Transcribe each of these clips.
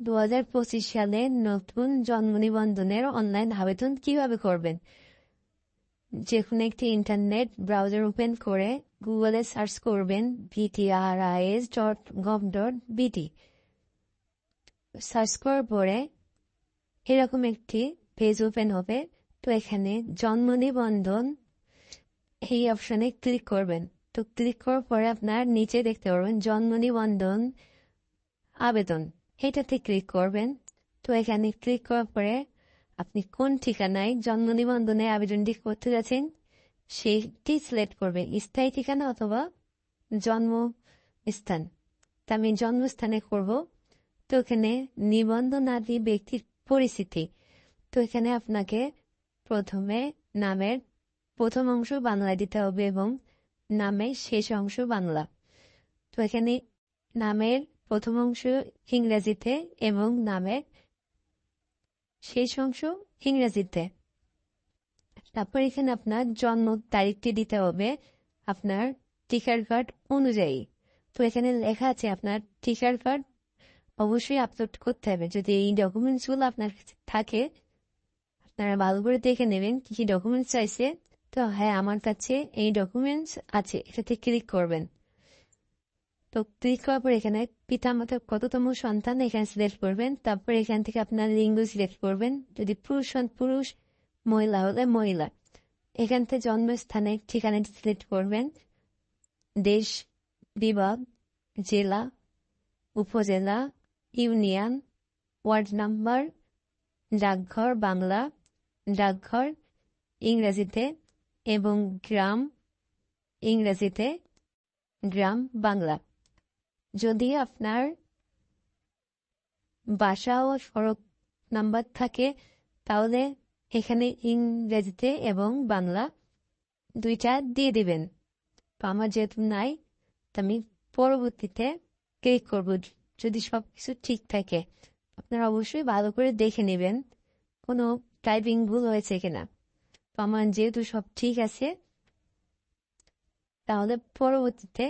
দু পঁচিশ সালে নতুন জন্ম নিবন্ধনের অনলাইন আবেদন কীভাবে করবেন? যে কোনো একটি ইন্টারনেট ব্রাউজার ওপেন করে গুগলে সার্চ করবেন VTRIS dot gov dot BT search করার পরে এরকম একটি পেজ ওপেন হবে, তো এখানে জন্ম নিবন্ধন এই অপশনে ক্লিক করবেন। তো ক্লিক করার পরে আপনার নিচে দেখতে পারবেন জন্ম নিবন্ধন আবেদন। এটাতে ক্লিক করবেন। তো এখানে ক্লিক করার পরে আপনি কোন ঠিকানায় জন্ম নিবন্ধনে আবেদনটি করতে যাচ্ছেন সেটি সিলেক্ট করবেন, স্থায়ী ঠিকানা অথবা জন্ম স্থান তা আমি জন্মস্থানে করব। তো এখানে নিবন্ধনাদি ব্যক্তির পরিস্থিতি তো এখানে আপনাকে প্রথমে নামের প্রথম অংশ বাংলায় দিতে হবে এবং নামের শেষ অংশ বাংলা। তো এখানে নামের প্রথম অংশ ইংরেজিতে এবং নামের শেষ অংশ ইংরেজিতে তারপর এখানে আপনার জন্ম তারিখটি দিতে হবে আপনার টিকার কার্ড অনুযায়ী। তো এখানে লেখা আছে আপনার টিকার কার্ড অবশ্যই আপলোড করতে হবে। যদি এই ডকুমেন্টসগুলো আপনার কাছে থাকে, আপনারা ভালো করে দেখে নেবেন কি কি ডকুমেন্টস চাইছে। তো হ্যাঁ আমার কাছে এই ডকুমেন্টস আছে, এটাতে ক্লিক করবেন। তো ক্লিক করার পর এখানে পিতা মাতার কততম সন্তান এখানে সিলেক্ট করবেন, তারপর এখান থেকে আপনার লিঙ্গ সিলেক্ট করবেন, যদি পুরুষ পুরুষ, মহিলা হলে মহিলা। এখান থেকে জন্মস্থানের ঠিকানাটি সিলেক্ট করবেন। দেশ, বিভাগ, জেলা, উপজেলা, ইউনিয়ন, ওয়ার্ড নাম্বার, ডাকঘর, বাংলা, ডাকঘর, ইংরেজিতে এবং গ্রাম, ইংরেজিতে গ্রাম, বাংলা। যদি আপনার বাসা ও সড়ক নাম্বার থাকে, তাহলে এখানে ইংরেজিতে এবং বাংলা দুইটা দিয়ে দিবেন। আমার যেহেতু নাই আমি পরবর্তীতে ক্লিক করব যদি সব কিছু ঠিক থাকে। আপনারা অবশ্যই ভালো করে দেখে নেবেন কোনো টাইপিং ভুল হয়েছে কিনা। আমার যেহেতু সব ঠিক আছে, তাহলে পরবর্তীতে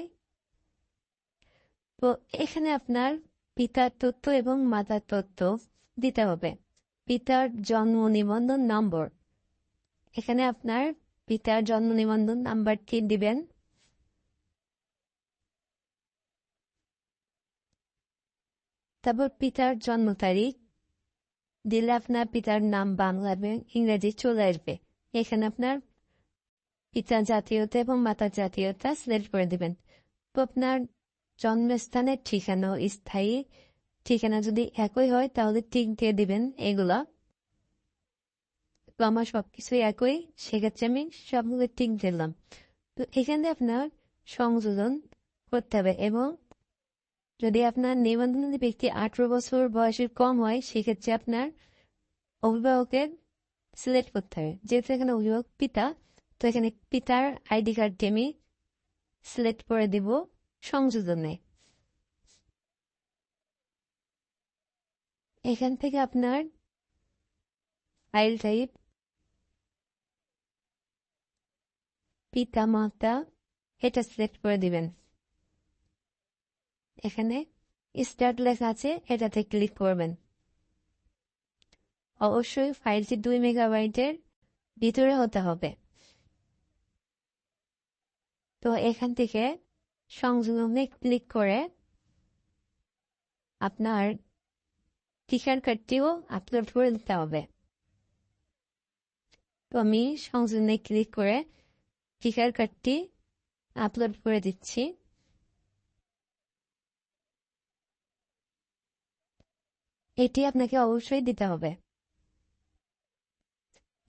তো এখানে আপনার পিতার তথ্য এবং মাতার তথ্য দিতে হবে। পিতার জন্ম নিবন্ধন নম্বর। এখানে আপনার পিতার জন্ম নিবন্ধন নাম্বারটি দিবেন। তারপর পিতার জন্ম তারিখ। দিলে আপনার পিতার নাম বাংলা এবং ইংরেজি চলে আসবে। এখানে আপনার পিতা জাতীয়তা এবং মাতার জাতীয়তা সিলেক্ট করে দিবেন। তো আপনার জন্মস্থানের ঠিকানা স্থায়ী ঠিকানা যদি একই হয়, তাহলে টিক দিয়ে দিবেন এগুলা। তো আমার সবকিছু একই, সেক্ষেত্রে আমি সবগুলো টিক দিলাম। তো এখানে আপনার সংযোজন করতে হবে এবং যদি আপনার নিবন্ধন ব্যক্তি আঠারো বছর বয়সের কম হয়, সেক্ষেত্রে আপনার অভিভাবকের সিলেক্ট করতে হবে। যেহেতু এখানে অভিভাবক পিতা, তো এখানে পিতার আইডি কার্ডটি আমি সিলেক্ট করে দিব। সংযোজনে। এখান থেকে আপনার ফাইল টাইপ পিতা মাতা এটা সিলেক্ট করে দিবেন। এখানে স্টার্ট লেখা আছে, এটাতে ক্লিক করবেন। অবশ্যই ফাইলটি দুই মেগাবাইটের ভিতরে হতে হবে। তো এখান থেকে সংযোগনে ক্লিক করে আপনার টিকার কার্ডটিও আপলোড করে দিতে হবে। তো আমি সংযোজনে ক্লিক করে টিকার কার্ডটি আপলোড করে দিচ্ছি। এটি আপনাকে অবশ্যই দিতে হবে।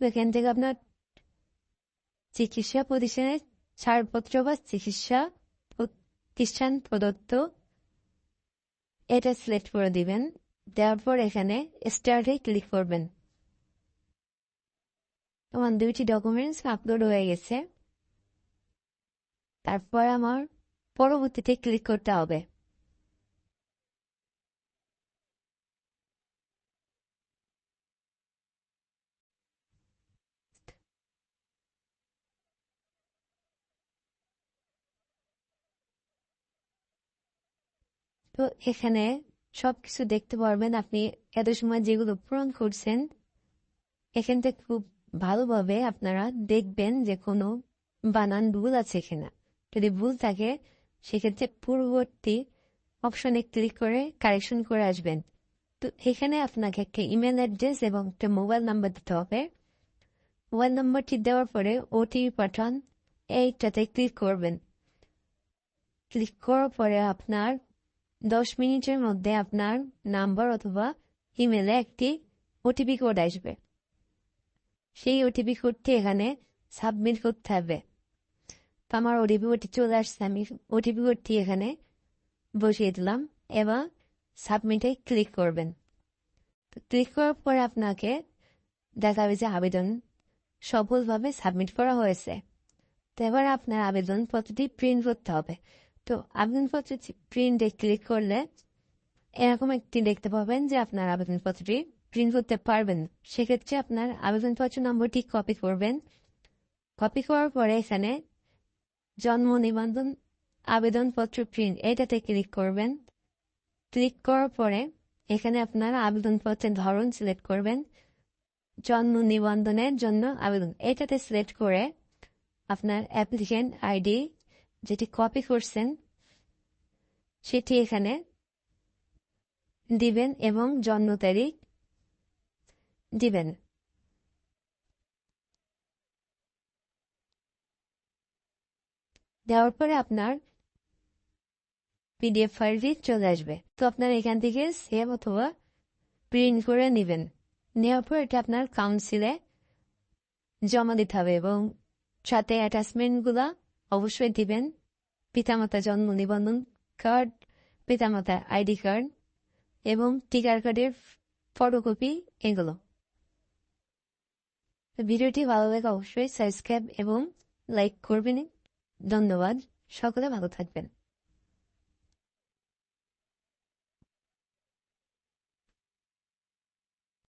এখান থেকে আপনার চিকিৎসা প্রতিষ্ঠানের ছাড়পত্র বা চিকিৎসা প্রতিষ্ঠান প্রদত্ত এটা সিলেক্ট করে দিবেন, দেওয়ার পর এখানে স্টার্টে ক্লিক করবেন। আমার দুইটি ডকুমেন্টস আপলোড হয়ে গেছে। তারপর আমার পরবর্তীতে ক্লিক করতে হবে। তো এখানে সবকিছু দেখতে পারবেন আপনি। এত সময় যেগুলো পূরণ করছেন, এখান থেকে খুব ভালোভাবে আপনারা দেখবেন যে কোনো বানান ভুল আছে কিনা। যদি ভুল থাকে, সেক্ষেত্রে পূর্ববর্তী অপশনে ক্লিক করে কারেকশন করে আসবেন। তো এখানে আপনাকে একটা ইমেল অ্যাড্রেস এবং একটা মোবাইল নাম্বার দিতে হবে। মোবাইল নাম্বারটি দেওয়ার পরে ওটিপি পাঠান, এইটাতে ক্লিক করবেন। ক্লিক করার পরে আপনার দশ মিনিটের মধ্যে আপনার নাম্বার অথবা ইমেলে একটি ওটিপি কোড আসবে। সেই ওটিপি কোডটি এখানে সাবমিট করতে হবে। আমার ওটিপি কোডটি চলে আসছে, আমি ওটিপি কোডটি এখানে বসিয়ে দিলাম এবং সাবমিটে ক্লিক করবেন। তো ক্লিক করার পরে আপনাকে দেখাবে যে আবেদন সফলভাবে সাবমিট করা হয়েছে। তো এবার আপনার আবেদনপত্রটি প্রিন্ট করতে হবে। তো আবেদনপত্রটি প্রিন্টে ক্লিক করলে এরকম একটি দেখতে পাবেন যে আপনার আবেদনপত্রটি প্রিন্ট করতে পারবেন। সেক্ষেত্রে আপনার আবেদনপত্র নম্বরটি কপি করবেন। কপি করার পরে এখানে জন্ম নিবন্ধন আবেদনপত্র প্রিন্ট এটাতে ক্লিক করবেন। ক্লিক করার পরে এখানে আপনার আবেদনপত্রের ধরন সিলেক্ট করবেন। জন্ম নিবন্ধনের জন্য আবেদন এটাতে সিলেক্ট করে আপনার অ্যাপ্লিকেন্ট আইডি যেটি কপি করছেন, সেটি এখানে দিবেন এবং জন্ম তারিখ দিবেন। দেওয়ার পরে আপনার পিডিএফ ফাইলটি চলে আসবে। তো আপনার এখান থেকে সেভ অথবা প্রিন্ট করে নেবেন। নেওয়ার পর এটা আপনার কাউন্সিলে জমা দিতে হবে এবং সাথে অ্যাটাচমেন্টগুলো অবশ্যই দিবেন। পিতামাতা জন্ম নিবন্ধন কার্ড পিতামাতা আইডি কার্ড এবং টিকার কার্ডের ফটোকপি এগুলো। ভিডিওটি ভালো লাগে অবশ্যই সাবস্ক্রাইব এবং লাইক করবেন ধন্যবাদ। সকলে ভালো থাকবেন।